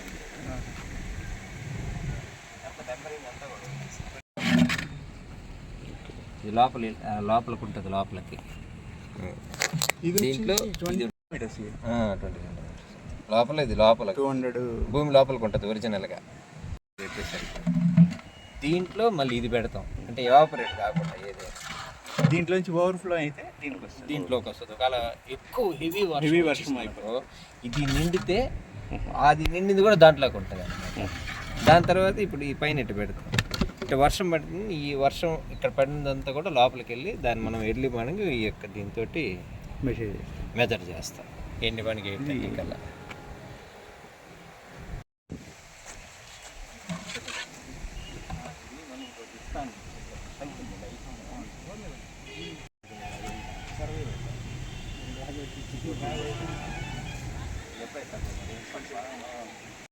ఉంది. ఇది లోపల లోపలికి ఉంటుంది లోపలికి. దీంట్లో ట్వంటీ లోపల ఇది లోపల. Two hundred. భూమి లోపలికి ఉంటుంది ఒరిజినల్గా. దీంట్లో మళ్ళీ ఇది పెడతాం. అంటే ఎవాపరేట్ కాకుండా ఏది. దీంట్లోంచి ఓవర్ఫ్లో అయితే దీనికి వస్తుంది. దీంట్లోకి వస్తుంది. ఒకవేళ ఎక్కువ హెవీ వర్షం Heavy వర్షం వచ్చిందనుకో, ఇది నిండితే అది నిండింది కూడా దాంట్లోకి ఉంటుంది దాని తర్వాత ఇప్పుడు ఈ పైన ఇటు పెడతాం. ఇటు వర్షం పడుతుంది. ఈ వర్షం ఇక్కడ పడినదంతా కూడా లోపలికి వెళ్ళి దాన్ని మనం ఎడ్లీ మార్నింగ్ ఈ యొక్క దీంతో మెజర్ చేస్తాం. ఎండి పనికి eight Thank you. Thank you.